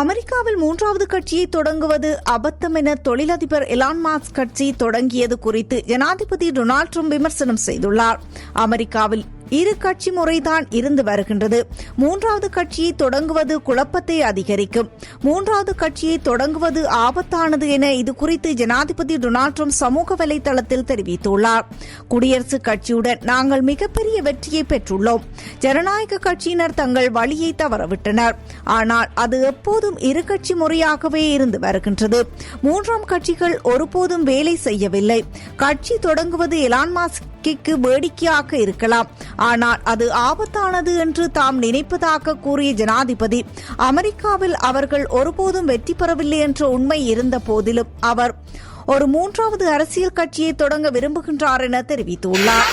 அமெரிக்காவில் மூன்றாவது கட்சியை தொடங்குவது அபத்தம் என தொழிலதிபர் எலான் மாஸ்க் கட்சி தொடங்கியது குறித்து ஜனாதிபதி டொனால்ட் ட்ரம்ப் விமர்சனம் செய்துள்ளார். அமெரிக்காவில் இரு கட்சி முறைதான் இருந்து வருகின்றது. மூன்றாவது கட்சியை தொடங்குவது குழப்பத்தை அதிகரிக்கும். மூன்றாவது கட்சியை தொடங்குவது ஆபத்தானது என இது குறித்து ஜனாதிபதி டொனால்ட் ட்ரம்ப் சமூக வலைதளத்தில் தெரிவித்துள்ளார். குடியரசுக் கட்சியுடன் நாங்கள் மிகப்பெரிய வெற்றியை பெற்றுள்ளோம். ஜனநாயக கட்சியினர் தங்கள் வழியை தவறவிட்டனர். ஆனால் அது எப்போதும் இரு கட்சி முறையாகவே இருந்து வருகின்றது. மூன்றாம் கட்சிகள் ஒருபோதும் வேலை செய்யவில்லை. கட்சி தொடங்குவது எலான் மாஸ்கிற்கு வேடிக்கையாக இருக்கலாம் ஆனால் அது ஆபத்தானது என்று தாம் நினைப்பதாக கூறிய ஜனாதிபதி அமெரிக்காவில் அவர்கள் ஒருபோதும் வெற்றி பெறவில்லை என்ற உண்மை இருந்த போதிலும் அவர் ஒரு மூன்றாவது அரசியல் கட்சியை தொடங்க விரும்புகின்றார் என தெரிவித்துள்ளார்.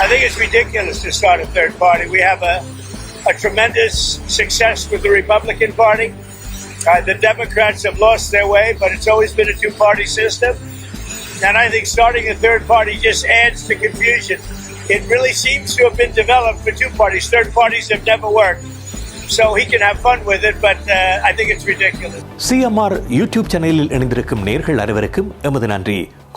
I think it's ridiculous to start a third party. We have a, a tremendous success with the Republican Party. Uh, the Democrats have lost their way, but it's always been a two party system. And I think starting a third party just adds to confusion. It really seems to have been developed for two parties. Third parties have never worked. So he can have fun with it, but uh, I think it's ridiculous. CMR YouTube சேனலில் இணைந்திருக்கும் நேர்கள் அனைவருக்கும் எமது நன்றி